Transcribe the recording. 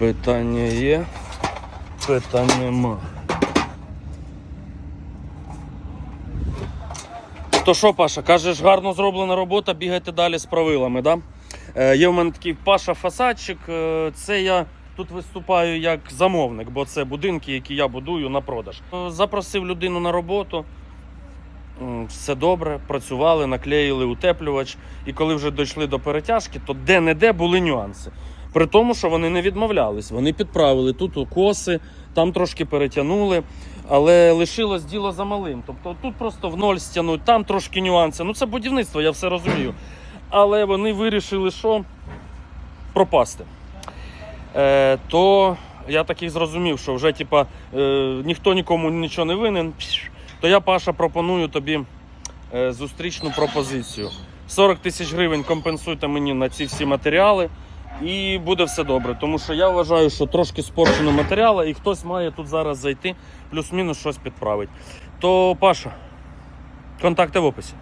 Питання є, питань нема. То що, Паша, кажеш, гарно зроблена робота, бігайте далі з правилами, да? Е, є в мене такий Паша фасадчик. е, Це я тут виступаю як замовник, бо це будинки, які я будую на продаж. Е, Запросив людину на роботу. Все добре, працювали, наклеїли утеплювач. І коли вже дійшли до перетяжки, то де-не-де були нюанси. При тому, що вони не відмовлялись, вони підправили тут коси, там трошки перетягнули, але лишилось діло за малим. Тобто тут просто в ноль стягнуть, там трошки нюанси. Ну це будівництво, я все розумію. Але вони вирішили, що пропасти. Е, то я такий зрозумів, що вже типа, е, ніхто нікому нічого не винен. То я, Паша, пропоную тобі е, зустрічну пропозицію. 40 тисяч гривень компенсуйте мені на ці всі матеріали. І буде все добре, тому що я вважаю, що трошки спорчено матеріала і хтось має тут зараз зайти, плюс-мінус щось підправить. То, Паша, контакти в описі.